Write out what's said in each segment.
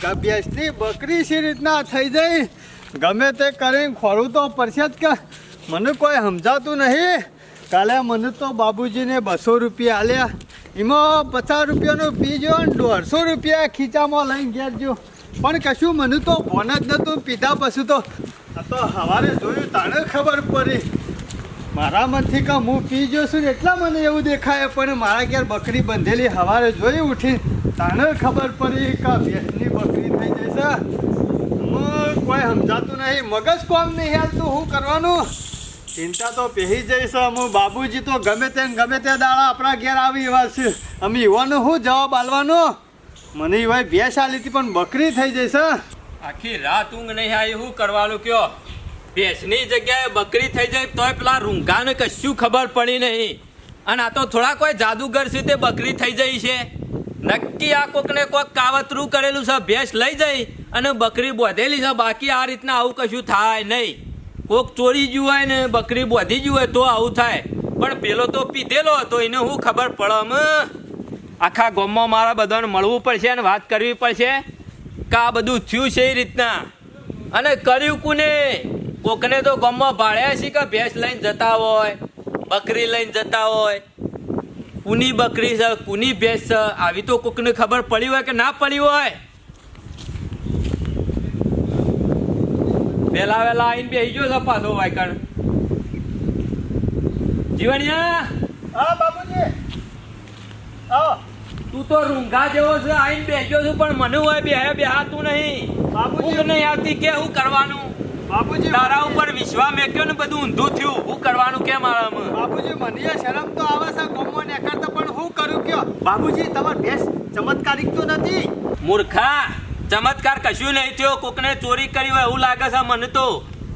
ભેંસની બકરી સી રીતના થઈ જઈ ગમે તે કરીને ખોરું તો પડશે જ કે મને કોઈ સમજાતું નહીં. કાલે મને તો બાબુજીને બસો રૂપિયા આલ્યા. એમાં પચાસ રૂપિયાનું પીજો અને દોઢસો રૂપિયા ખીચામાં લઈને ઘેર ગયો પણ કશું મને તો ફોન જ નહોતું પીધા પછી તો. તો સવારે જોયું તાણે ખબર પડી. મારા મનથી કે હું પી ગયો છું એટલા મને એવું દેખાય, પણ મારા ઘેર બકરી બંધેલી હવારે જોઈ ઉઠી, તાણે ખબર પડી કે ભેંસની બકરી થઈ જશે હું કોઈ સમજાતું નહીં, મગજ કોમ નહીં હાલતું શું કરવાનું? ચિંતા તો પહેરી જઈશ હું બાબુજી તો ગમે તે ગમે તે દાડા આપણા ઘેર આવી એવા છે. અમે યુવાનો શું જવાબ આલવાનો મને એવા ભેંસ આલી હતી, પણ બકરી થઈ જશે આખી રાત ઊંઘ નહીં આવી શું કરવાનું કયો? ભેંસની જગ્યાએ બકરી થઈ જાય તોય પેલા રૂંઘાને કશું ખબર પડી નહીં. અને આ તો થોડા કોઈ જાદુગર છે તે બકરી થઈ જઈ છે. નક્કી આ કોકને કોક કાવતરું કરેલું છે, ભેંસ લઈ જઈ અને બકરી બોધેલી છે. બાકી આ રીતના આવું કશું થાય નહીં. કોક ચોરી ગયું હોય ને બકરી બોધી ગયું હોય તો આવું થાય. પણ પેલો તો પીધેલો હતો, એને હું ખબર પડે અમ આખા ગામમાં મારા બધાને મળવું પડશે અને વાત કરવી પડશે કે બધું થયું છે એ રીતના. અને કર્યું કોને? કોકને તો ગામમાં ભાળ્યા છે કે ભેંસ લઈને જતા હોય બકરી લઈને જતા હોય. કુની બકરી છે કુની ભેંસ છે આવી તો કોકને ખબર પડી હોય કે ના પડી હોય. વેલા વેલા આવીને બેસી ગયો છે પાછો વાયકણ. જીવણિયા? હા બાપુજી. તું તો રૂંઘા જેવો છે આવીને બેસ્યો છું પણ મને હોય બે બેહાતું નહીં. બાબુજી. ઊંઘ નહીં આવતી કે હું કરવાનું? બાબુજી તારા ઉપર વિશ્વા મેક્યો ને બધું ઊંધું થયું. હું કરવાનું કેમ આરામ બાપુજી મને શરમ તો આવે છે ગોમો ને કરતા પણ હું કરું કયો? બાપુજી તમાર ભેસ ચમત્કારિક તો નથી. મૂર્ખા ચમત્કાર કશું નહીં થયો. કોકને ચોરી કરી હોય એવું લાગે છે મને તો.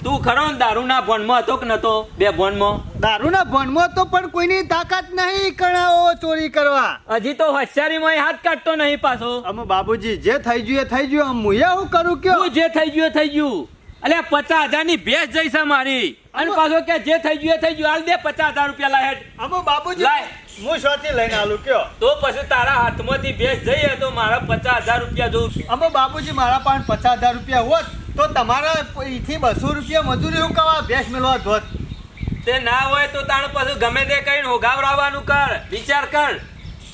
તું ખરો ને દારૂના ભોનમાં હતો કે નતો? બે ભોનમાં? દારૂના ભણમાં તો પણ કોઈની તાકાત નહીં કણાઓ ચોરી કરવા. હજી તો હોશિયારીમાં હાથ કાઢતો નહીં પાછો. અમે બાબુજી જે થઈ ગયું એ થઈ ગયું. હું હું કરું કયો? જે થઈ ગયું એ થઈ ગયું. અલે પચાસ હજારની ભેસ જઈ છે મારી. અને પાછો કે જે થઈ ગયું એ થઈ ગયું. હાલ દે પચાસ હજાર રૂપિયા લાય અમુ બાબુજી લાય. હું શોથી લઈને આલું કયો? તો પછી તારા હાથમાંથી ભેસ જઈએ તો મારા પચાસ હજાર રૂપિયા જોઉં અમે બાબુજી મારા પાસે પચાસ હજાર રૂપિયા હોત તો તમારા અહીંથી બસો રૂપિયા મજૂરી હું કવા ભેસ મેળવા ધોત તે ના હોય તો તાણ પછી ગમે તે કઈ હોગાવરાવાનું કર. વિચાર કર.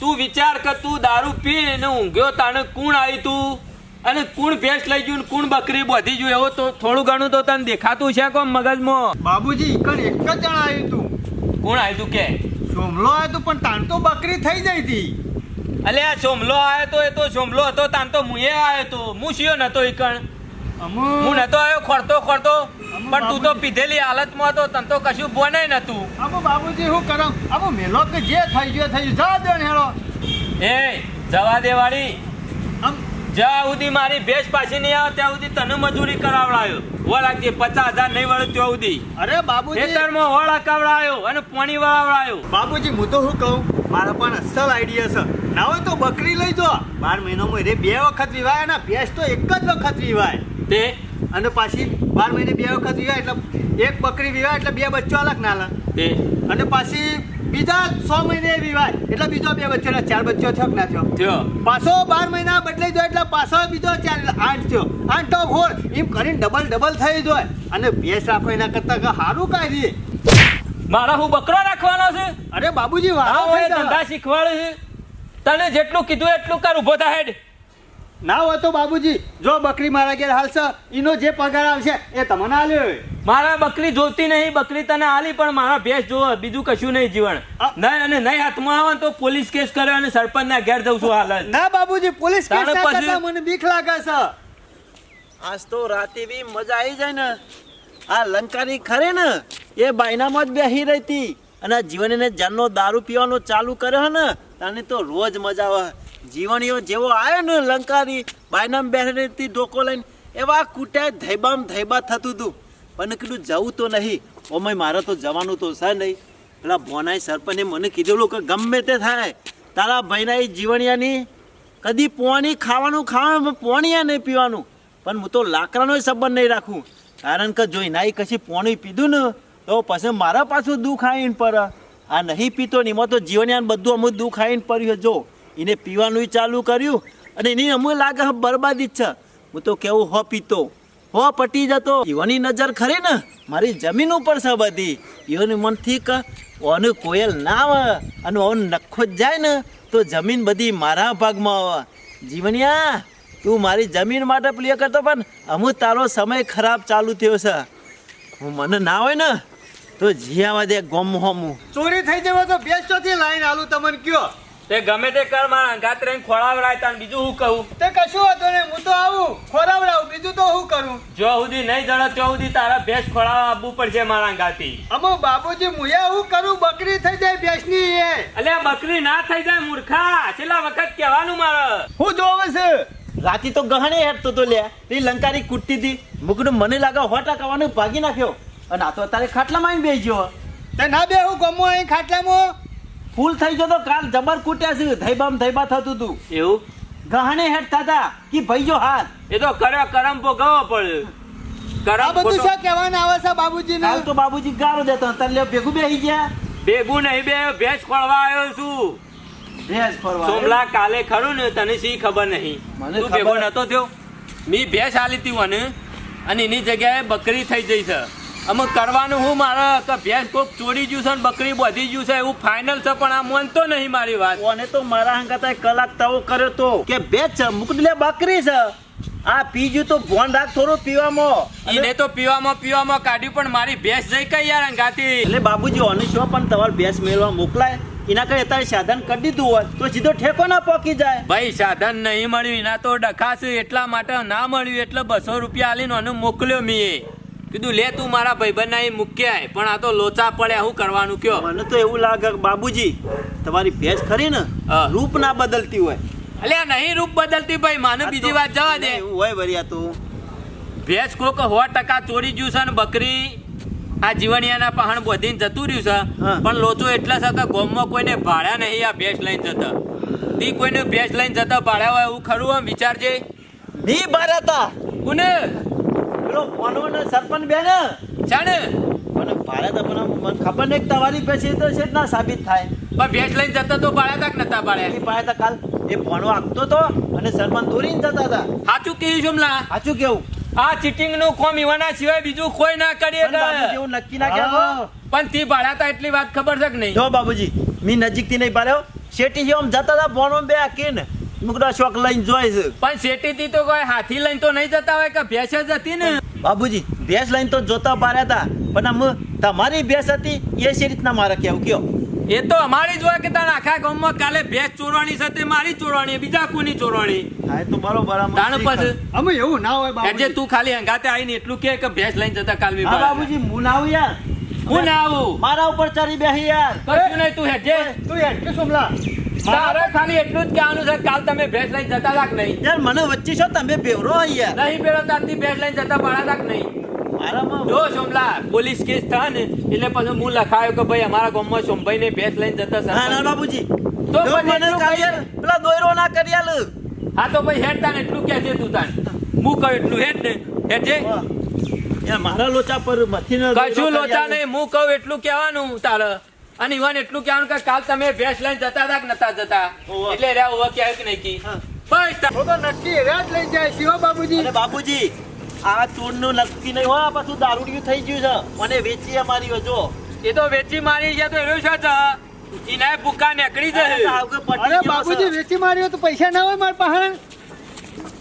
તું વિચાર કર તું દારૂ પી ને ઊંઘ્યો તાણે કુણ આવી તું? અને કુણ ભેંસ લઈ ગયું ને કુણ બકરી બોધી ગયું એવો તો થોડું ઘણું તો તને દેખાતું છે કોમ મગજમાં? બાબુજી ઈકણ એક જ જણ આવ્યું તું. કોણ આવ્યું તું કે? સોમલો આવ્યો તો પણ તાન તો બકરી થઈ જઈ હતી અલે આ સોમલો આવ્યો તો એ તો સોમલો હતો તાન તો મુએ આવ્યો તો. હું શિયો નતો અમુ હું નતો આવ્યો ખોરતો ખોરતો પણ તું તો પીધેલી હાલતમાં હતો તને તો કશું બોને નતું. અમુ બાબુજી હું કરામ અમુ મેલો કે જે થઈ ગયો થઈ ગયું. જા દેણ હેળો. એ જવા દે વાળી. આમ જ્યાં સુધી મારી ભેંસ પાછી નહીં આવે ત્યાં સુધી તને મજૂરી કરાવડાયો. વળાકજે પચાસ હજાર નહીં વળે ત્યાં સુધી. અરે બાબુજી. ખેતરમાં વળ કાવડાયો અને પાણી વળાવડાયો. બાબુજી હું તો શું કહું? મારા પણ અસલ આઈડિયા છે. ના હોય તો બકરી લઈ જો. બાર મહિનામાં રે બે વખત વિવાય અને ભેંસ તો એક જ વખત વિવાય તે? અને પાછી બાર મહિને બે વખત વિવાય એટલે એક બકરી વિવાય એટલે બે બચ્ચો અલગ ના તે? અને પાછી બીજા સો મહિને વિવાય એટલે બીજો બે બચ્ચો ચાર બચ્ચો થયો ના થયો. પાછો બાર મહિના બદલાઈ જાય પાછો બીજો ચાર આઠ થયો. આઠ તો ફોર એમ કરીને ડબલ ડબલ થઈ જાય. અને ભેંસ રાખો એના કરતાં કે સારું કાઢીએ મારા હું બકરો રાખવાનો છે? અરે બાબુજી વાહ ધંધા શીખવાડે છે. તને જેટલું કીધું એટલું કર ઊભો થાય ના હોય તો બાબુજી જો બકરી મારા ઘેર હાલશે એનો જે પગાર આવશે એ તમને આલ્યો મારા બકરી જોતી નહીં બકરી તને આલી પણ મારા ભેંસ જોવે બીજું કશું નહીં જીવન. નહીં અને નહીં હાથમાં આવે તો પોલીસ કેસ કર્યો અને સરપંચ ના ઘેર જઉં છું હાલ ના બાબુજી પોલીસ કેસ કરતા મને બીક લાગે છે. આજ તો રાતે બી મજા આવી જાય ને. આ લંકાની ખરે ને એ બાયનામાં જ બેહી રહી હતી અને આ જીવન એને જાનનો દારૂ પીવાનો ચાલુ કર્યો ને તને તો રોજ મજા આવે. જીવણીઓ જેવો આવ્યો ને લંકાની, બાયનામ બેસી રહી ડોકો લઈને, એવા કૂટ્યા ધૈબામ ધૈબા થતું હતું પણ કીધું, જવું તો નહીં. ઓમય મારે તો જવાનું તો છે નહીં. પેલા ભોનાઈ સરપંચે મને કીધેલું કે ગમે તે થાય. તારા ભાઈના એ જીવણિયાની કદી પોણી ખાવાનું ખાવાનું પોણીયા નહીં પીવાનું. પણ હું તો લાકડાનો સંબંધ નહીં રાખું. કારણ કે જો એનાઈ કશી પોણી પીધું ને, તો પછી મારા પાછું દુઃખ આવીને પર આ નહીં પીતો ને એમાં તો જીવણિયાને બધું અમુક દુઃખ આવીને પડ્યું જો એને પીવાનું ચાલુ કર્યું અને એની અમુક લાગે બરબાદી જ છે. હું તો કેવું હો પીતો. હો પટી જતો. ઈવાની નજર ખરી ને? મારી જમીન ઉપર છે બધી. ઈવોની મનથી કે ઓનું કોયલ ના આવે અને ઓન નખો જ જાય ને, તો જમીન બધી મારા ભાગમાં આવે. જીવનિયા, તું મારી જમીન માટે પ્લે કરતો પણ અમુક તારો સમય ખરાબ ચાલુ થયો છે. હું મને ના હોય ને, તો જીયાવા દે ગમ હોમું. ચોરી થઈ જવા તો બેસ્ટ ચોથી લાઈન આલું, તમને કયો? તે ગમે તે કર મારા અંગાત રહીને ખોળાવરાય તાન બીજું શું કહું? તે કશું હતું નહીં હું તો આવું ખોળાવડાવું બીજું તો હું કરું. જો સુધી નહીં જડે ત્યાં સુધી તારા ભેંસ ખોળાવા આવવું પડશે મારા અંગાતી અમો બાબુજી મુયા હું કરું બકરી થઈ જાય ભેંસની એ. અલ્યા બકરી ના થઈ જાય મૂર્ખા. છેલ્લા વખત કહેવાનું મારે. હું જોવે છે? રાતી તો ગહણે હેઠતો તો લે તે લંકારી કૂટતી હતી. મુકડું મને લાગે હોટા ટકાવાનું ભાગી નાખ્યો. અને આ તો અત્યારે ખાટલામાં આવી બેસી ગયો. તે ના બે હું ગમો અહીં ખાટલામાં. ફૂલ થઈ ગયો તો કાલ જબર કૂટ્યા છે. ધૈબામ ધૈબા થતું હતું એવું? ગહણે હેઠતા હતા કે ભાઈ જો હાથ એ તો કર્યો કરમ ભોગવવો પડે કરમ બધું શું કહેવાના આવે છે બાબુજી કાલ તો બાબુજી ગારો દેતો તને ભેગું બેહી ગયા. ભેગું નહીં બે ભેંસ ખોળવા આવ્યો છું. ભેંસ ખોળવા સોમલા કાલે ખરું ને તને શી ખબર નહીં? મને તું ભેગો નતો થયો? મી ભેંસ આલી તી મને અને એની જગ્યાએ બકરી થઈ જઈ છે. અમે કરવાનું હું મારા કે ભેંસ કોક ચોરી ગયું છે ને બકરી બધી ગયું છે એવું ફાઇનલ છે પણ આ માનતો નહીં મારી વાત. ઓને તો મારા હંગાતા કલાક તવો કર્યો તો. કે બે છે લે બકરી છે. આ પીજું તો ભોન રાખ થોડું પીવામાં. એને તો પીવામાં પીવામાં કાઢ્યું પણ મારી ભેંસ જઈ કઈ યાર હંગાતી? એટલે બાબુજી ઓની શું પણ તમારે ભેંસ મેળવા મોકલાય. એના કઈ અત્યારે સાધન કરી દીધું હોય તો સીધો ઠેકો ના પોકી જાય. ભાઈ સાધન નહીં મળ્યું એના તો ડખાશે એટલા માટે ના મળ્યું એટલે બસો રૂપિયા આલીને એને મોકલ્યો મીએ. કીધું લે તું મારા ભાઈબંધ ના મૂક્યા પણ આ તો લોચા પડ્યા હું કરવાનું કયો? મને તો એવું લાગે બાબુજી તમારી ભેંસ ખરી ને? રૂપ ના બદલતી હોય. અલ્યા નહીં રૂપ બદલતી ભાઈ માને બીજી વાત જવા દે. એવું હોય વરિયા તું. ભેંસ કોક સો ટકા ચોરી ગયું છે ને બકરી આ જીવણિયાના પહાણ બોધીને જતું રહ્યું છે પણ લોચો એટલા છે કે ગોમમાં કોઈને ભાડ્યા નહીં આ ભેંસ લઈને જતા. તી કોઈને ભેંસ લઈને જતા ભાડ્યા હોય એવું ખરું આમ વિચારજે? ની બારાતા કોને? પેલો ફોનો ને સરપંચ બે જાણે. મને ભારત પણ મને ખબર નહીં તમારી પછી તો છે ના સાબિત થાય. પણ ભેંસ લઈને જતા તો ભાડ્યા તક નતા ભાડ્યા એની પાસે કાલ એ ફોનો આપતો તો અને સરપંચ દોરીને જતા હતા. સાચું કહ્યું છું હમણાં? સાચું કેવું? આ ચીટિંગનું કોમ ઈવાના સિવાય બીજું કોઈ ના કરીએ એવું નક્કી ના કહેતો પણ તી ભાડાતા એટલી વાત ખબર છે કે નહીં? જો બાબુજી મી નજીકથી નહીં પાડ્યો શેટી છે જતા હતા ફોનો બે આકીને મુકડા શોખ લઈને જોઈ છે. પણ શેટી થી તો કોઈ હાથી લઈને તો નહીં જતા હોય કે ભેંસ જ હતી ને? બાબુજી ભેંસ લઈને તો જોતા પાર્યા હતા પણ આમ તમારી ભેંસ હતી એ સી રીતના મારે કેવું? કયો? એ તો અમારી જ હોય કે તારા આખા ગામમાં કાલે ભેંસ ચોરવાની છે તે મારી ચોરવાની બીજા કોની ચોરવાની? હા તો બરોબર આમ તાણ પછી? અમે એવું ના હોય એટલે બાબુજી તું ખાલી હંગાતે આવીને એટલું કે કે ભેંસ લઈને જતા કાલ હા બાબુજી હું ના આવું યાર. હું ના આવું? મારા ઉપર ચડી બેહી યાર. કશું નહીં તું હેજે તું હેડ કે સોમલા? તારે ખાલી એટલું જ કહેવાનું છે કાલ તમે ભેંસ લઈને જતા રાખ નહીં. યાર મને વચ્ચે છો તમે બેવરો હોય નહીં પેલો તારથી ભેંસ લઈને જતા ભાડા રાખ નહીં. જો સોમલા પોલીસ કેસ થાય ને એટલે પછી હું લખાયો કે ભાઈ અમારા ગામમાં સોમભાઈ ને ભેંસ લઈને જતા હા ના બાબુજી તો મને એટલું કાલે પેલા દોયરો ના કરી હા તો ભાઈ હેડ તાન એટલું કે તું તાન. હું કહું એટલું હેડ ને હેડ મારા લોચા પર મથીને કશું લોચા નહીં હું કહું એટલું કહેવાનું તારે. અને ઈવન એટલું કહેવાનું કે કાલ તમે ભેંસ લઈને જતા હતા કે નતા જતા? એટલે રહ્યા હોવા ક્યાંય કે નહીં કી. બસ તો. નક્કી રહ્યા જ લઈ જાય શિવ બાબુજી બાબુજી આ ચોરનું નક્કી નહીં હોય પાછું દારૂડિયું થઈ ગયું છે. મને વેચી અમારી જો એ તો વેચી મારી છે તો એનું શું છે એના ભૂકા નીકળી જશે અરે બાબુજી વેચી માર્યો તો પૈસા ના હોય મારા પાસે?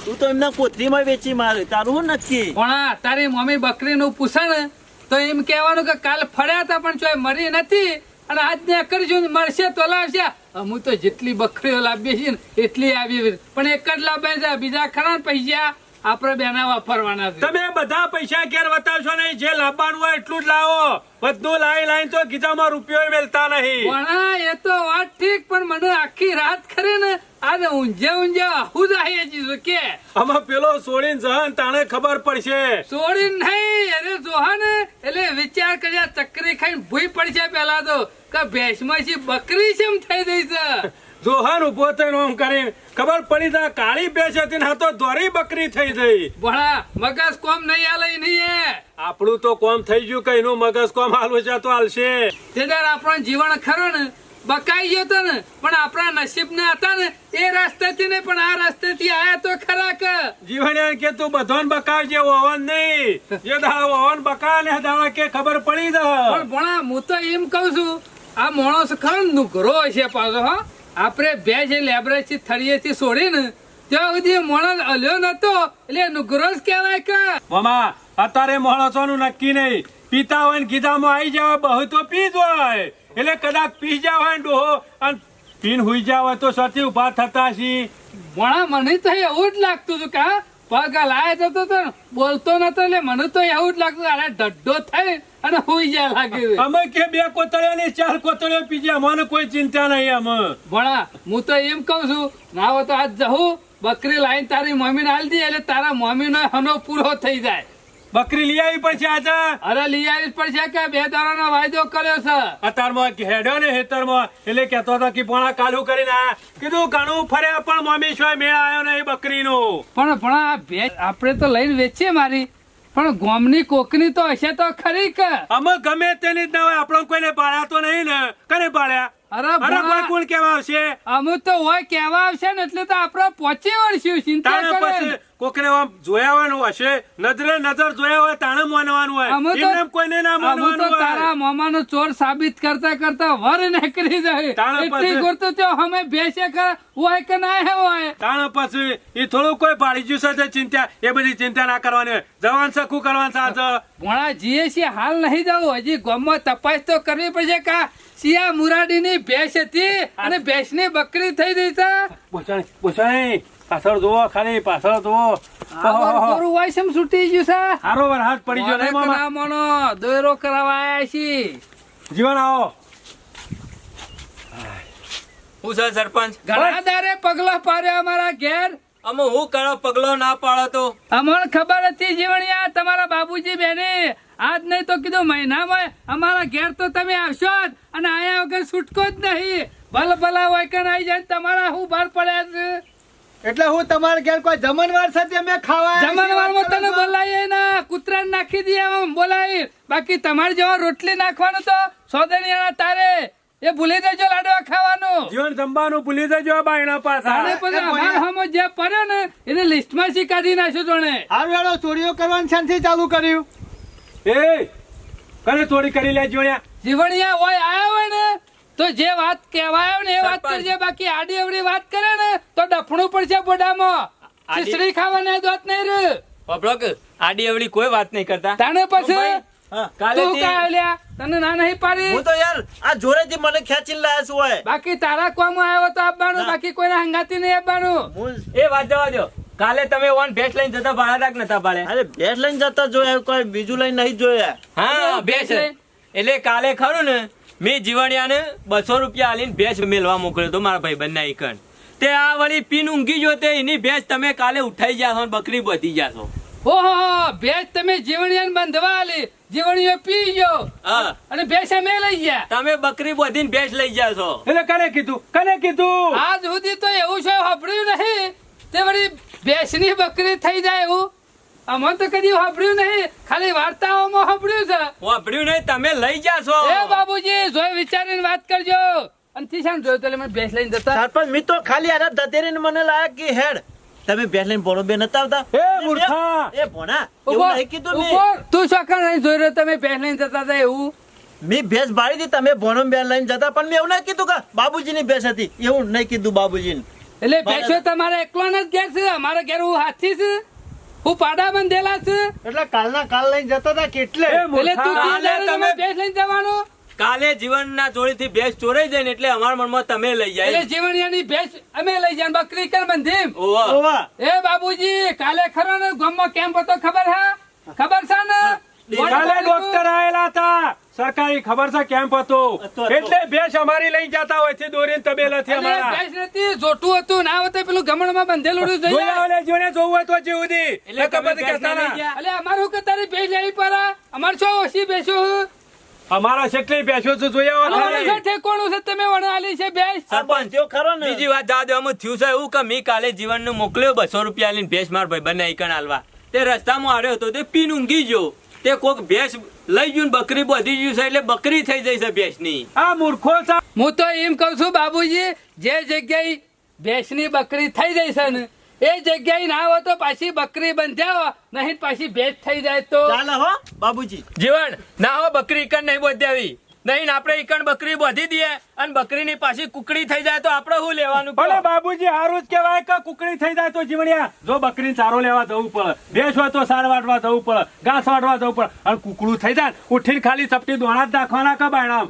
તું તો એમના કોથરીમાં વેચી મારે તારું હું નક્કી? પણ આ તારી મમ્મી બકરીનું પૂછણ ને તો એમ કહેવાનું કે કાલ ફર્યા હતા પણ ચોય મરી નથી? અને આજ્ઞા કરજો ને મળશે તો લાવશે અમુ તો જેટલી બકરીઓ લાવીએ છીએ એટલી આવી. પણ એક જ લાવે બીજા ખરા પૈસા. આપણે બેના વાપરવાના છે. તમે બધા પૈસા ઘેર વતાવશો નહીં જે લાવવાનું હોય એટલું જ લાવો. બધું લાઈ લાઈન તો ગીતામાં રૂપિયો મેલતા નહીં. પણ એ તો વાત ઠીક પણ મને આખી રાત ખરે ને આજે ઊંઝે ઊંઝે આવું જ આવીએ છીએ કે? આમાં પેલો સોળીન જહન તાણે ખબર પડશે. છોડી નહીં અરે જોહા ને એટલે વિચાર કર્યા ચક્રી ખાઈને ભૂઈ પડશે પેલા તો. કે ભેંસમાંથી બકરી કેમ થઈ ગઈ છે? જોહન ઊભો થઈને ઓમ કરીને ખબર પડી તા કાળી બે હતી ને તો દોરી બકરી થઈ ગઈ. ભણા મગજ કોમ નહીં આલે નહીં આપણું તો કોમ થઈ ગયું કઈનું મગજ કોમ હાલવું છે તો હાલશે. તેદાર આપણું જીવન ખરો ને બકાઈ ગયો તો ને પણ આપણા નસીબ ના હતા ને એ રસ્તેથી ને પણ આ રસ્તેથી આયા તો ખરા કે. જીવન કે તું બધોન બકાવ જે ઓવન નહીં. જે દાડો ઓવન બકા ને દાડા કે ખબર પડી દે પણ ભણા હું તો એમ કઉ છું આ માણસ ખરો ને નુકરો છે પાછો હા. આપણે બે જે લેબરેટરી થળીએથી છોડીને ત્યાં સુધી માણસ હલ્યો નતો. એટલે નુકરો જ કહેવાય કે મામા અત્યારે માણસોનું નક્કી નહીં. પીતા હોય ને કીધામાં આવી જાવ બહુ તો પી હોય. એટલે કદાચ પી જાવ હોય ને ડોહો અને પીન હુઈ જાવ તો સતી ઊભા થતા છી મોણા મને તો એવું જ લાગતું હતું કે પગ હલાય જતો તો બોલતો નતો એટલે મને તો એવું જ લાગતું અરે ડડ્ડો થઈ અને હોઈ જાય લાગે અમે કે બે કોતળ્યા ને ચાર કોતળ્યો પીજે મને કોઈ ચિંતા નહીં અમે ભણા હું તો એમ કઉ છું ના તો આજ જવું બકરી લાઈન તારી મમ્મી ને હાલ દે એટલે તારા મમ્મી નો હનો પૂરો થઈ જાય. બકરી લઈ આવી પડશે આજે. અરે લઈ આવી પડશે કે બે દાડાનો વાયદો કર્યો છે. અત્યારમાં હેડ્યો ને હેતરમાં. એટલે કેતો હતો કે પોણા કાલું કરીને આ. કીધું ઘણું ફર્યા પણ મમ્મી છો મેળ આવ્યો નહીં બકરીનો. પણ ભણા આ ભેંસ આપણે તો લઈને વેચીએ મારી. પણ ગોમની કોકની તો હશે તો ખરી કે? અમે ગમે તેની જ ના હોય. આપણો કોઈને પાડ્યા તો નહીં ને. કરે પાડ્યા? અરે અરે કોણ કેવા આવશે? અમુક તો હોય કેવા આવશે ને એટલે તો આપણે પહોંચી વળશું ચિંતા કરે કોકને આમ જોયા હશે નજરે નજર જોયા હોય તાણે માનવાનું હોય. અમુ કોઈને ના અમુ તો તારા મામાનો ચોર સાબિત કરતા કરતા વર નીકળી જાય. એટલી ગુરતો ત્યાં અમે બેસે કર હોય કે ના હે હોય. તાણે પછી એ થોડું કોઈ પાડી જ્યું સાથે ચિંતા એ બધી ચિંતા ના કરવાની હોય. જવાન સખું કરવાનું સાથે. ભણા જીએ છીએ હાલ નહીં જવું. હજી ગામમાં તપાસ તો કરવી પડશે કા સિયા મુરાડીની ભેંસ હતી અને ભેંસની બકરી થઈ ગઈ છે. બોસાણી બોસાણી પાછળ જુઓ ખાલી પાછળ જુઓ. હોય છે છૂટી ગયું છે? હારો વાર હાથ પડી ગયો નહીં મામા. મોનો દોયરો કરાવવા આયા છીએ. જીવન આવો. હું સર સરપંચ? ઘણા દારે પગલા પાર્યા અમારા ઘેર. અમે હું કરો પગલો ના પાડો તો અમને ખબર હતી જીવણિયા તમારા બાબુજી બેને? આજ નહીં તો કીધું મહિનામાં અમારા ઘેર તો તમે આવશો જ અને આયા વગર છૂટકો જ નહીં. ભલ ભલા હોય કે આવી જાય તમારા હું બહાર પડ્યા છે. એટલે હું તમારા ઘેર કોઈ જમણવાર સાથે અમે ખાવા આવ્યા માં તને? બોલાવીએ ના કૂતરા નાખી દઈએ બોલાવી બાકી તમારે જેવા રોટલી નાખવાનું તો સોદણિયાના તારે. એ ભૂલી દેજો લાડવા ખાવાનું. જીવન જમવાનું ભૂલી જજો બાયણા પાછા. અને પછી અમાર હમો જે પડે ને એને લિસ્ટમાં સી કાઢી નાખ્યો જોણે. હારું હેડો ચોરીઓ કરવાનું શાંતિ ચાલુ કર્યું? એ કને ચોરી કરી લે જોયા જીવણિયા હોય આયા હોય ને તો જે વાત કહેવાય ને એ વાત કરજે બાકી આડી અવડી વાત કરે ને તો ડફણું પડશે બોડામાં. આડી- ખીચડી ખાવાના દોત નહીં રે. પબલો કે આડી અવડી કોઈ વાત નહીં કરતા. તાણે પછી હા. કાલે તું તે- કા આલ્યા તને ના નહીં પાડી? હું તો યાર આ જોરેથી મને ખેંચીને લાયા છું હોય? બાકી તારા કોમ આવ્યો તો આપવાનું બાકી કોઈને હંગાતી નહીં આપવાનું. એ વાત જવા દો કાલે તમે વન ભેસ લઈને જતા ભાડા રાખ નતા પાડે. અરે ભેટ લઈને જતા જોયા કોઈ બીજું લઈને નહીં જોયા. હા ભેંસ ભેંસ લઈ. એટલે કાલે ખરું ને મેં જીવણિયાને બસો રૂપિયા આલીને ભેસ મેલવા મોકલ્યો તો મારા ભાઈ બંને ઈકણ. તે આ વળી પીન ઊંઘી જો તે એની ભેંસ તમે કાલે ઉઠાઈ જાશો બકરી બધી જાશો. ઓહો ભેંસ તમે જીવણિયાને બંધવા આલી. જીવણીઓ પી ગયો. હા. અને ભેંસ અમે લઈ ગયા. તમે બકરી બધીને ભેંસ લઈ જાશો એટલે કને કીધું? કને કીધું? આજ સુધી તો એવું છે સાંભળ્યું નહીં. તે વળી ભેંસની બકરી થઈ જાય એવું. અમને તો કદી સાંભળ્યું નહીં. ખાલી વાર્તાઓમાં સાંભળ્યું છે. સાંભળ્યું નહીં તમે લઈ જાશો એ બાબુજી જોઈ વિચારીને વાત કરજો. અને તીશાન જોયું તો મને ભેંસ લઈને જતા. સરપંચ મિત્રો તો ખાલી આના દતેરીને મને લાયા કે હેડ. તમે ભેટ લઈને બેન બે આવતા? એ મૂર્ખા! એ ભોણા એવું નહીં કીધું મેં. તું ચોક્કસ નહીં જોઈ રહ્યો? તમે ભેંસ લઈને જતા હતા એવું? મેં ભેંસ બાળી હતી તમે ભોણો બેન લઈને જતા પણ મેં એવું ના કીધું કે બાબુજીની ભેંસ હતી. એવું નહીં કીધું બાબુજીને. એટલે ભેંસો તમારા એકલાના જ ઘેર છે? અમારા ઘેર હું હાથી છે? હું પાડા બંધેલા છે? એટલે કાલના કાલ લઈને જતા હતા કેટલે? એટલે તું તમે- ભેંસ લઈને જવાનું? કાલે જીવનના જોડીથી ભેંસ ચોરાઈ જાય ને એટલે અમારા મનમાં તમે લઈ જાય. એટલે જીવણિયાની ભેંસ અમે લઈ જાય બકરી કર બંધીમ ઓવા. ઓવા. એ બાબુજી કાલે ખરો ને ગામમાં કેમ્પ હતો ખબર હા? ખબર છે ને? કાલે ડોક્ટર આયેલા હતા. સરકારી ખબર છે કેમ્પ હતો? હતો, હતો. એટલે ભેંસ અમારી લઈ જતા હોય છે દોરીને તબેલાથી અરે અમારા ભેંસ નથી જોતું હતું. ના હોતે પેલું ગમણમાં બંધેલું હતું જોઈ જોયા લે. ઓલે જોવું હોય તો જીવદી એટલે એટલે ભેંસ કહેતા ના. ગયા? અમારું કે તારી ભેંસ લેવી પડે? અમાર છો ઓછી બેસો અમારા કેટલી બેસો છે જોયા હોય અમારે ખાલી. છે ઠેકોણું છે તમે વણાલી છે ભેંસ? સરપંચ ખરો ને. બીજી વાત દાદા અમે થયું છે એવું કે મેં કાલે જીવનનું મોકલ્યો બસો રૂપિયા લઈને ભેંસ માર ભાઈ બંને એકણ હાલવા. તે રસ્તામાં આવ્યો હતો તે પીન ઊંઘી ગયો. તે કોક ભેંસ લઈ ગયું ને બકરી બધી ગયું છે એટલે બકરી થઈ જઈ છે ભેંસની. આ મૂર્ખો છે હું તો એમ કહું છું બાબુજી જે જગ્યાએ ભેંસની બકરી થઈ જાય છે ને એ જગ્યાએ ના હોય તો પાછી બકરી બંધાવો નહીં પાછી ભેજ થઈ જાય તો. ચાલો હો બાબુજી. જીવન ના હો બકરી કર નહીં બોધાવી. નહીં ને આપણે એકણ બકરી બધી દઈએ અને બકરીની પાછી કુકડી થઈ જાય તો આપણે શું લેવાનું કહો? બાબુજી હારું જ કહેવાય કે કુકડી થઈ જાય તો જીવણિયા જો બકરીને ચારો લેવા જવું પડે ભેંસ હોય તો સાર વાટવા જવું પડે ઘાસ વાટવા જવું પડે અને કુકડું થઈ જાય ઉઠીને ખાલી ચપટી દોણા જ નાખવાના કે બાયણા.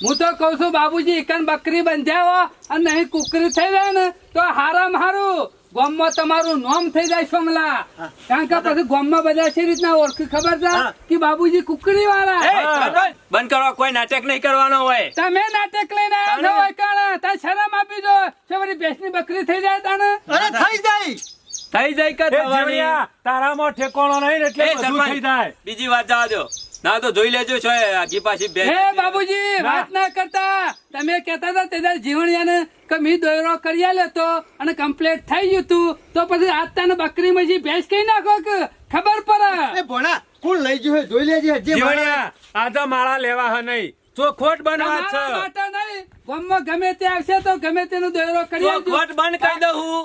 હું તો કઉ છું બાબુજી એકન બકરી બંધાવો અને નહીં કુકરી થઈ જાય ને તો હારામ હારું ગામમાં તમારું નામ થઈ જાય સોમલા. કારણ કે પછી ગામમાં બધા છે રીતના ઓળખી ખબર છે? કે બાબુજી કુકરી વાળા બંધ કર. કોઈ નાટક નહીં કરવાનો હોય. તમે નાટક લઈને આવ્યા છો ઓયકાણા. તાર શરમ આપી દો છે વળી ભેંસની બકરી થઈ જાય તાને અરે થઈ જાય. થઈ જાય કે તારામાં ઠેકોણો નહીં એટલે બધું થઈ જાય. બીજી વાત જવા દો. ના તો જોઈ લેજો છો હજી પાછી બે હે બાબુજી વાત ના કરતા. તમે કહેતા હતા તે દાડે જીવણિયાને કે મી દોયરો કરી આલ્યો તો અને કમ્પ્લીટ થઈ ગયું તું તો પછી આજ તને બકરી મજી ભેંસ કઈ નાખો કે? ખબર પડે. એ ભોણા કોણ લઈ ગયું છે? જોઈ લેજે જીવણિયા આજે માળા લેવા હ નહીં. ચોખોટ બનવા જ તમારા છે. માટે નહીં. ગમે તે આવશે તો ગમે તેનો દોયરો કરી તો આવજો. ખોટ બંધ કરી દઉં હું.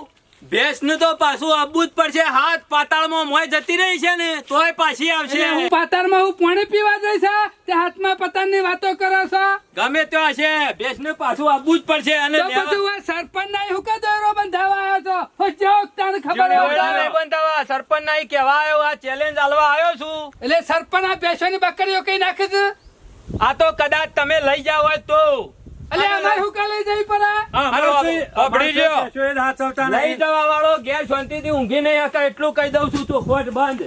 ભેંસનું તો પાછું આપવું જ પડશે. હાથ પાતાળમાં મોય જતી રહી છે ને તોય પાછી આવશે. હું પાતાળમાં હું પાણી પીવા જઈશ તે હાથમાં પતંગની વાતો કરો છો? ગમે તો હશે. ભેંસ પાછું આપવું જ પડશે અને તો બધું સરપંચ ના હું કે દોયરો બંધાવા આવ્યો છો? હું જાઉં તને ખબર બંધાવા, સરપંચ નહીં કેવા આવ્યો આ ચેલેન્જ આલવા આવ્યો છું. એટલે સરપંચ આ બેસવાની બકરીઓ કઈ નાખી આ તો કદાચ તમે લઈ જાવ હોય તો. એટલે અમારે હું. કાલે જઈ પડે. હા, હાલો, અમારે અભડી અમારે ગયો. કશું એ જ લઈ નહીં. જવા વાળો ઘેર શાંતિથી ઊંઘી નહીં હતા એટલું કહી દઉં છું તું ખોટ બંધ.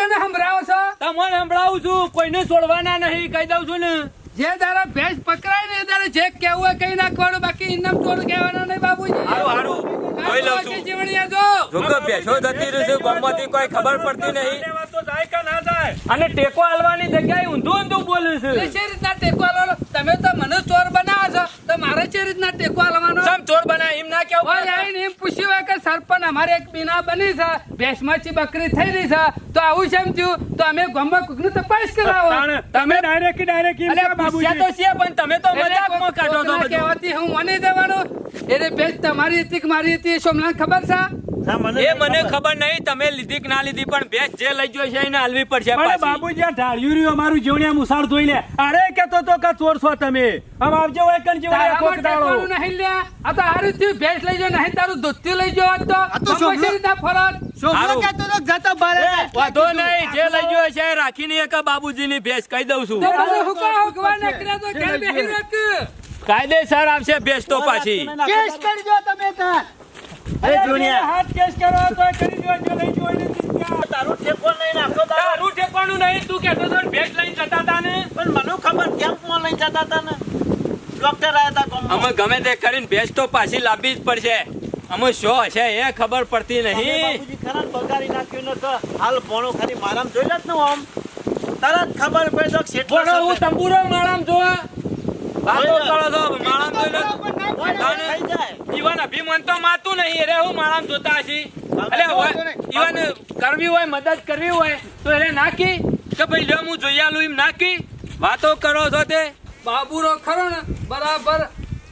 કને સંભળાવો છો? તમને સંભળાવું છું કોઈને છોડવાના નહીં કહી દઉં છું ને. જે તારા ભેંસ પકડાય ને એ તારે જે કેવું હોય કઈ નાખવાનું બાકી ઇનામ તોડ કહેવાના નહીં બાબુજી. હારું હારું. જોઈ લઉં છું. જીવણિયા જો. જો કે ભેંસો જતી રહી છે ગામમાંથી કોઈ ખબર પડતી નહીં. તો જાય કે ના જાય. અને ટેકો હાલવાની જગ્યાએ ઊંધું ઊંધું બોલે છે. એટલે રીતના ટેકો આલવાનો? તમે તો મને ચોર બનાવો છો. તો મારે છે રીતના ટેકો હાલવાનો સમ ચોર બનાય એમ ના કેવું ઓય આઈને એમ પૂછ્યું હોય કે સરપંચ અમારે એક બીના બની છે ભેંસમાંથી બકરી થઈ રહી છે તો આવું છે એમ થયું? તો અમે ગામમાં કોકનું તપાસ કરાવો. તમે ડાયરેક્ટ ડાયરેક્ટ અરે પૂછ્યા તો છે પણ તમે તો મજાકમાં કાઢો છો કહેવાથી હું મને દેવાનું. એટલે ભેંસ તમારી હતી કે મારી હતી એ ખબર છે? એ મને ખબર. નહીં તમે લીધી કે ના લીધી પણ ભેંસ જે લઈ ગયો છે એને હાલવી પડશે અરે પાછી. બાબુજી ઢાળ્યું રહ્યું અમારું જીવણિયા મુસાળ ધોઈ લે અરે કેતો તો કે ચોર છો તમે આમ આવજો હોય કણ જીવણિયા કોક દાડો નહીં લે આ તો હારું થયું, ભેંસ લઈ જાઓ, નહીં તારું દૂધથી લઈ જાઓ તો. તો શું? રીતના ફરજ? છોકરો હારું. કહેતો હતો કે બારે જાય. વાંધો નહીં જે લઈ ગયો છે એ રાખીને એક બાબુજીની ભેંસ કહી દઉં છું તો બધું હુકા હુકવા નીકળ્યા તો ઘેર બેહી રાખ. કાયદેસર આવશે ભેંસ તો પાછી કેસ કરજો તમે તાર. અરે જુનિયા હાથ કેસ કરો તો કરી દો જો લઈ જો એને. તારું ઠેકો નહીં નાખો તારું. ઠેકવાનું નહીં તું કહેતો તો ને લઈને જતા હતા ને. પણ મને ખબર કેમ્પમાં લઈને જતા હતા ને. ડોક્ટર આયા હતા. અમે ગમે તે કરીને ભેંસ તો પાછી લાવવી જ પડશે. અમે શો હશે એ ખબર પડતી નહીં. બાપુજી ખરા ને બગાડી નાખ્યું ને તો હાલ ભણો ખરી મારામ જોઈ લેત ને આમ તરત ખબર પડે તો હું તંબુરો મારામ જોવા. ઈવન તો માતું નહીં, અરે હું માળામ જોતા હશી. હોય- ઈવન કરવી હોય, મદદ કરવી હોય, તો એને નાખી કે ભાઈ, લ્યો, હું જોઈ આલું નાખી. વાતો કરો છો તે. બાબુરો ખરો બરાબર.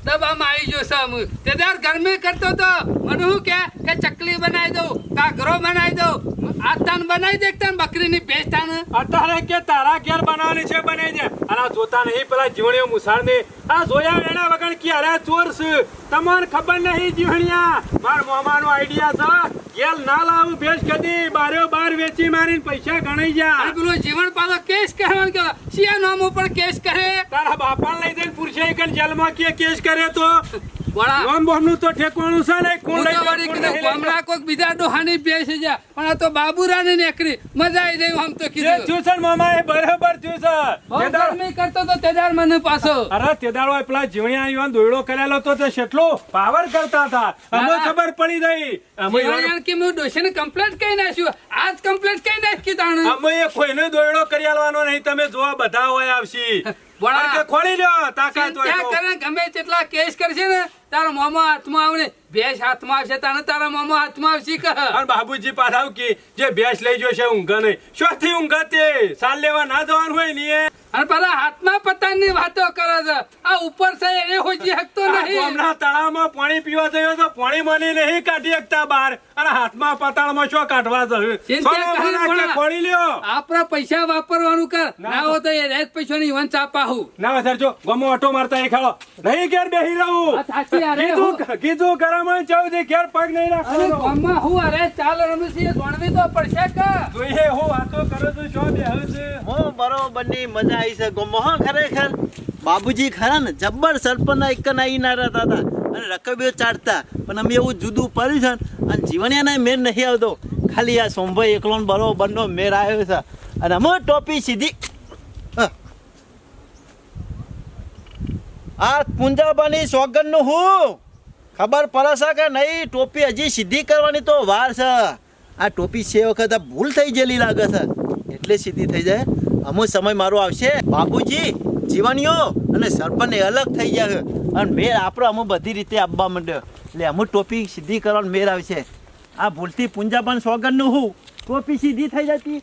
દબામાં આવી ગયો હું. તે ગરમી કરતો તો, મને શું કે? કે ચકલી બનાવી દઉં, કાગરો બનાવી દઉં આ તન બનાવી દે તાન બકરીની ભેંસ તાન. અત્યારે કે તારા ઘેર બનાવવાની છે બનાવી દે. અને જોતા નહીં પેલા જીવણીઓ મુસાળ ને આ જોયા વેણા વગર કે અરે ચોર છે? તમને ખબર નહીં જીવણિયા? માર મામાનો આઈડિયા છે ગેલ ના લાવું ભેંસ કદી. બારે બાર વેચી મારીને પૈસા ગણાઈ જા અરે પેલો જીવન પાછો કેસ કરવાનો કે સિયા નામ ઉપર કેસ કરે? તારા બાપા લઈ જઈને પૂછે કે જેલમાં કે કેસ કરે તો? તો ઠેકવાનું છે ને કોણ લઈ તો જાય, વળી કોણ કીધું નહીં લઈ જાય. ગામડા કોઈક બીજા ડોહાની બેસી જા પણ આ તો બાબુરાની નીકળી મજા આવી જાય આમ તો કીધું. થયું મામા એ બરાબર થયું છે. બહુ તે દાડો- ગરમી કરતો તો તે મને પાછો. અરે તે દાડો પેલા જીવણિયા યુવાન દોયડો કરેલો તો તે કેટલો પાવર કરતા હતા. અમને ખબર પડી ગઈ. અમે જીવણિયાને કે મેં ડોશીને complaint કઈ નાખ્યું. આજ complaint કઈ નાખી તાણે. અમે એ કોઈને દોયડો કરી આલવાનો નહીં તમે જોવા બધા હોય આવશી. ખોલી લ્યો તાકાત હોય ગમે તેટલા કેસ કરશે ને તારા મામા હાથમાં આવને ભેંસ હાથમાં આવશે તારે તારા મામા હાથમાં આવશે કે? અને બાબુજી પાછા કે જે ભેંસ લઈ જશે ઊંઘ નહીં શોથી ઊંઘ તે સાલ લેવા ના જવાનું હોય ને અને પેલા હાથમાં પતંગની વાતો કરે છે. આ ઉપર છે એ હોજી શકતો નહીં. હમણાં તળાવમાં પાણી પીવા જયો તો પાણી મને નહીં કાઢી શકતા બહાર. અને હાથમાં પતાળમાં શું કાઢવા જયું પાણી લ્યો. આપણા પૈસા વાપરવાનું કર ના હો. તો એ રેત પૈસા ની વંચ આપાહું ના વધારે જો ગમો ઓટો મારતા એ ખાડો. નહીં ઘેર બેહી રહું. સાચી અરે કીધું કીધું કરામાં દે ઘેર પગ નહીં અરે મમ્મા હું અરે ચાલ રમસી જોણવી તો પડશે કે? જોઈએ હું વાતો કરો છું શું બેહું છું. હું બરોબરની મજા આવી છે ગમો હો ખરેખર. બાબુજી ખરા ને જબ્બર સરપંચ એક નાઈ ના રહેતા હતા. અને રકબીઓ ચાટતા. પણ અમે એવું જુદું પડ્યું છે અને જીવણિયાને મેર નહીં આવતો. ખાલી આ સોમભાઈ એકલો ને બરોબરનો મેર આવ્યો છે. અને અમે ટોપી સીધી આ પુંજાબાની સોગનનું હું. ખબર પડે છે કે નહીં? ટોપી હજી સીધી કરવાની તો વાર છે. આ ટોપી છે વખત ભૂલ થઈ ગયેલી લાગે છે. એટલે સીધી થઈ જાય. અમુક સમય મારો આવશે. બાપુજી, જીવનીઓ અને સરપંચ અલગ થઈ છે. અને મેર આપણો અમુક બધી રીતે આપવા માંડ્યો. એટલે અમુક ટોપી સીધી કરવાનો મેર આવશે. આ ભૂલથી પુંજાબાન સોગનનું હું. ટોપી સીધી થઈ જતી.